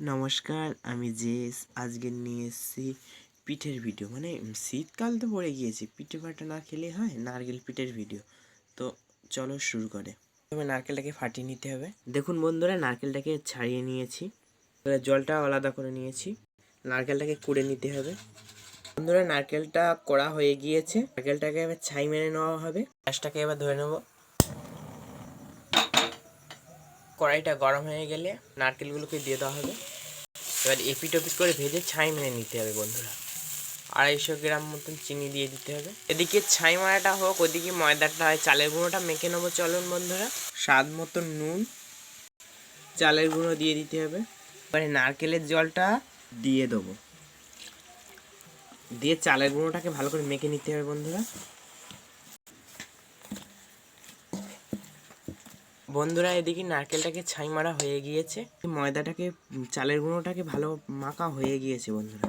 নমস্কার, আমি জেস। আজকে নিয়ে এসেছি পিঠের ভিডিও। মানে শীতকাল তো পড়ে গিয়েছে, পিঠে পাটা না খেলে হয়? নারকেল পিঠের ভিডিও। তো চলো শুরু করে। প্রথমে নারকেলটাকে ফাটিয়ে নিতে হবে। দেখুন বন্ধুরা, নারকেলটাকে ছাড়িয়ে নিয়েছি। জলটা আলাদা করে নিয়েছি। নারকেলটাকে কুড়ে নিতে হবে। বন্ধুরা, নারকেলটা কড়া হয়ে গিয়েছে। নারকেলটাকে এবার ছাই মেরে নেওয়া হবে। গ্যাসটাকে এবার ধরে নেব। কড়াইটা গরম হয়ে গেলে নারকেলগুলোকে দিয়ে দেওয়া হবে। এবার এপিট ওপিট করে ভেজে ছাই মেরে নিতে হবে বন্ধুরা। আড়াইশো গ্রাম মতন চিনি দিয়ে দিতে হবে। এদিকে ছাই মারাটা হোক, ওদিকে ময়দাটা হয়, চালের গুঁড়োটা মেখে নেব। চলুন বন্ধুরা, স্বাদ মতন নুন, চালের গুঁড়ো দিয়ে দিতে হবে। এবারে নারকেলের জলটা দিয়ে দেবো। দিয়ে চালের গুঁড়োটাকে ভালো করে মেখে নিতে হবে বন্ধুরা। বন্ধুরা, এদিকে নারকেলটাকে ছাই মারা হয়ে গিয়েছে। ময়দাটাকে, চালের গুঁড়োটাকে ভালো মাখা হয়ে গিয়েছে বন্ধুরা।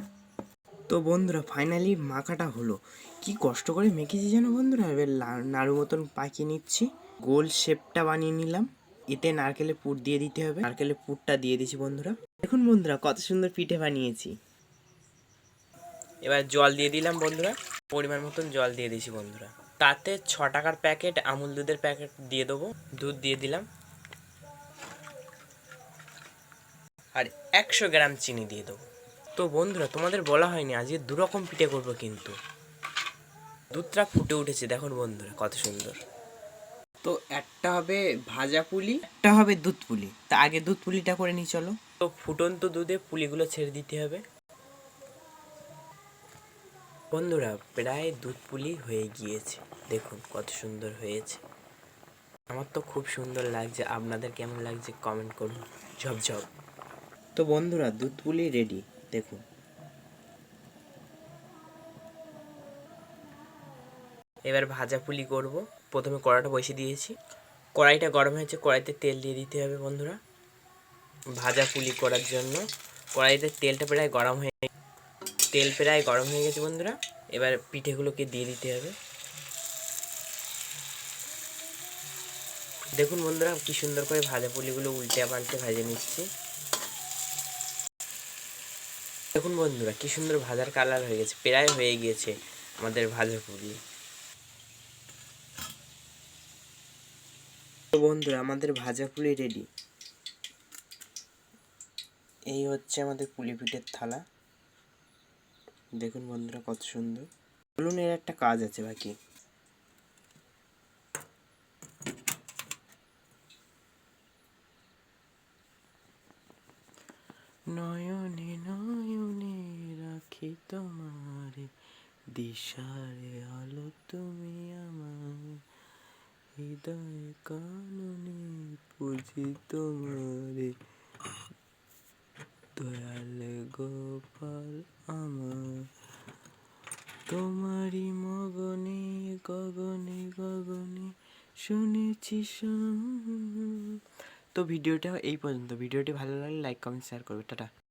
তো বন্ধুরা ফাইনালি মাখাটা হলো। কি কষ্ট করে মেখেছি যেন বন্ধুরা? এবার নাড়ু মতন পাকিয়ে নিচ্ছি। গোল শেপটা বানিয়ে নিলাম। এতে নারকেলের পুর দিয়ে দিতে হবে। নারকেলের পুরটা দিয়ে দিছি বন্ধুরা। দেখুন বন্ধুরা, কত সুন্দর পিঠে বানিয়েছি। এবার জল দিয়ে দিলাম বন্ধুরা। পরিমাণ মতন জল দিয়ে দিয়েছি বন্ধুরা। তাতে ছ টাকার প্যাকেট আমুল দুধের প্যাকেট দিয়ে দেবো। দুধ দিয়ে দিলাম। আর একশো গ্রাম চিনি দিয়ে দেবো। তো বন্ধুরা, তোমাদের বলা হয়নি, আজকে দু রকম পিঠে করব কিন্তু। দুধটা ফুটে উঠেছে, দেখুন বন্ধুরা, কত সুন্দর। তো একটা হবে ভাজা পুলি, একটা হবে দুধ পুলি। তা আগে দুধ পুলিটা করে নিই, চলো। তো ফুটন্ত দুধে পুলিগুলো ছেড়ে দিতে হবে। বন্ধুরা, প্রায় দুধ পুলি হয়ে গিয়েছে। দেখুন কত সুন্দর হয়েছে। আমার তো খুব সুন্দর লাগছে। আপনাদের কেমন লাগছে কমেন্ট করুন। ঝপঝপ তো বন্ধুরা, দুধ পুলি রেডি দেখুন। এবার ভাজা পুলি করব। প্রথমে কড়াটা বসিয়ে দিয়েছি। কড়াইটা গরম হয়েছে, কড়াইতে তেল দিয়ে দিতে হবে বন্ধুরা। ভাজা পুলি করার জন্য। কড়াইতে তেলটা প্রায় গরম হয়ে তেল প্রায় গরম হয়ে গেছে বন্ধুরা। এবার পিঠেগুলোকে দিয়ে দিতে হবে। দেখুন বন্ধুরা, কি সুন্দর করে ভাজা পুলিগুলো উল্টে পাল্টে ভেজে নিচ্ছি। দেখুন বন্ধুরা, কি সুন্দর ভাজার কালার হয়ে গেছে, প্রায় হয়ে গিয়েছে আমাদের ভাজা পুলি। বন্ধুরা, আমাদের ভাজা পুলি রেডি এই হচ্ছে আমাদের পুলি পিঠের থালা। দেখুন বন্ধুরা কত সুন্দর। বলুন এর একটা কাজ আছে বাকি। নয়নে নয়নে রাখি তোমারে, দিশারে আলো তুমি আমার হৃদয় কাননে পুজি তোমারে দয়াল গোপাল, আমার তোমারই মগনে, গগনে গগনে শুনেছি শুন। তো ভিডিওটা এই পর্যন্ত। ভিডিওটি ভালো লাগলে লাইক, কমেন্ট শেয়ার করবে। টাটা।